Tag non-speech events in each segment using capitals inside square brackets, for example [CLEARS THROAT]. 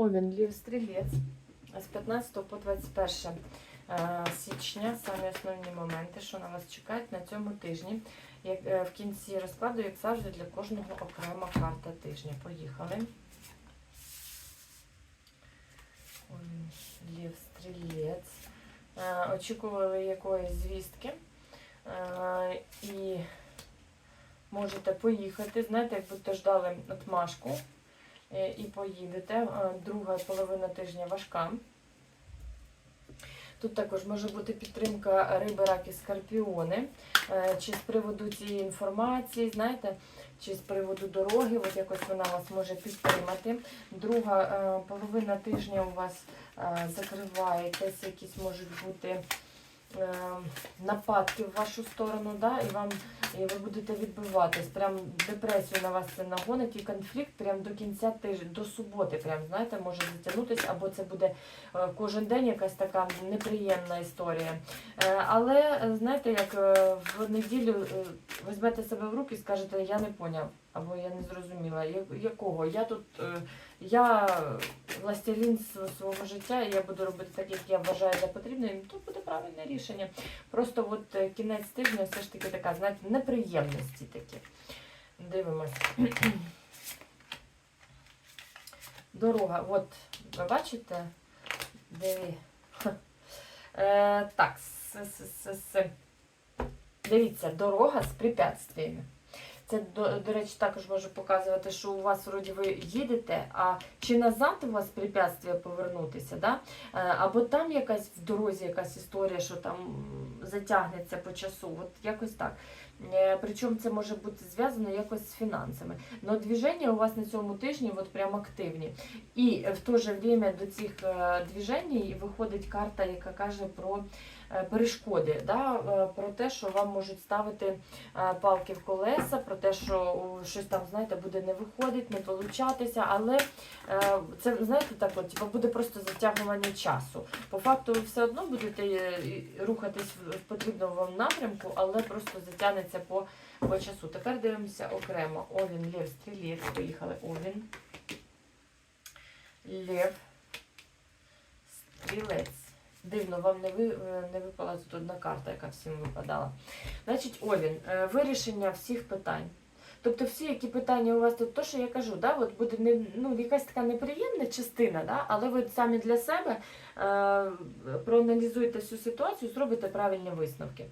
Овен Лів Стрілець з 15 по 21 е, січня. Самі основні моменти, що на вас чекають на цьому тижні. Як, е, в кінці розкладу, як завжди, для кожного окрема карта тижня. Поїхали. Овен Лів Стрілець. Е, Очікували якоїсь звістки. Е, І можете поїхати. Знаєте, як будете ждали отмашку і поїдете. Е, Друга половина тижня важка. Тут також може бути підтримка риби, раки, скорпіони, Е, чи з приводу цієї інформації, знаєте, чи з приводу дороги, от якось вона вас може підтримати. Друга е, половина тижня у вас е, закриваєтесь, якісь можуть бути е, нападки в вашу сторону, да, і вам і ви будете відбиватись. Прям депресію на вас це нагонить і конфлікт прям до кінця тижня, до суботи, прям знаєте, може затягнутися, або це буде е, кожен день якась така неприємна історія. Е, Але знаєте, як е, в неділю візьмете себе в руки і скажете, я не поняв, або я не зрозуміла, якого. Я тут я властелін свого життя, і я буду робити так, як я вважаю за потрібне, і то буде правильне рішення. Просто от кінець тижня все ж таки така, знаєте, неприємності такі. Дивимось. [CLEARS THROAT] Дорога. От, ви бачите? Диви. Ха. [LAUGHS] Е, так, с, с, с, с. Дивіться, дорога з препятствиями. Це, до, до речі, також може показувати, що у вас вроді ви їдете, а чи назад у вас препятствия повернутися, да? Е, або там якась в дорозі якась історія, що там затягнеться по часу. От якось так. Е, Причому це може бути зв'язано якось з фінансами. Но движення у вас на цьому тижні от прям активні. І в то же время до цих е, движень виходить карта, яка каже про е, перешкоди, да? про те, що вам можуть ставити палки в колеса, про те, що щось там, знаєте, буде не виходить, не получатися, але це, знаєте, так от, типу, буде просто затягування часу. По факту ви все одно будете рухатись в потрібному вам напрямку, але просто затягнеться по, по часу. Тепер дивимося окремо. Овін, Лев, Стрілець, поїхали. Овін. Лев. Стрілець. Дивно, вам не, ви, е, не випала тут одна карта, яка всім випадала. Значить, Овін, е, вирішення всіх питань. Тобто всі, які питання у вас тут, то, що я кажу, да, от буде не, ну, якась така неприємна частина, да, але ви самі для себе е, проаналізуєте всю ситуацію, зробите правильні висновки.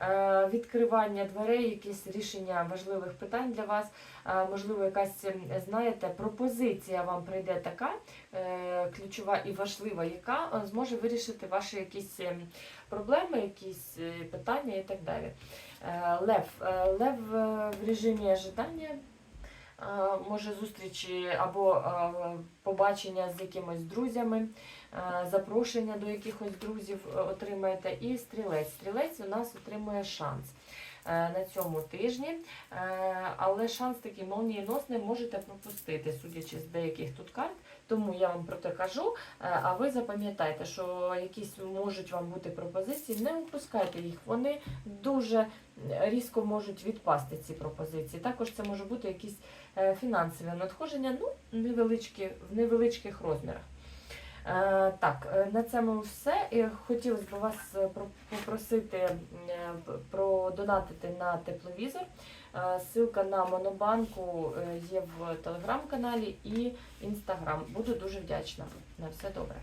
Е, відкривання дверей, якісь рішення важливих питань для вас, е, можливо, якась, ем, знаєте, пропозиція вам прийде така е, ключова і важлива, яка зможе вирішити ваші якісь ем, проблеми, якісь питання і так далі. Лев. Лев в режимі ожидання. Е, Може зустрічі або е, побачення з якимось друзями, е, запрошення до якихось друзів отримаєте. І стрілець. Стрілець у нас отримує шанс на цьому тижні, Е, але шанс такий молнієносний можете пропустити, судячи з деяких тут карт. Тому я вам про те кажу. Е, А ви запам'ятайте, що якісь можуть вам бути пропозиції, не упускайте їх. Вони дуже різко можуть відпасти ці пропозиції. Також це може бути якісь е, фінансові надходження, ну, невеличкі, в невеличких розмірах. Е, Так, е, на цьому все. Хотілося б вас е, попросити продонатити на тепловізор. Силка на Монобанку є в телеграм-каналі і інстаграм. Буду дуже вдячна. На все добре.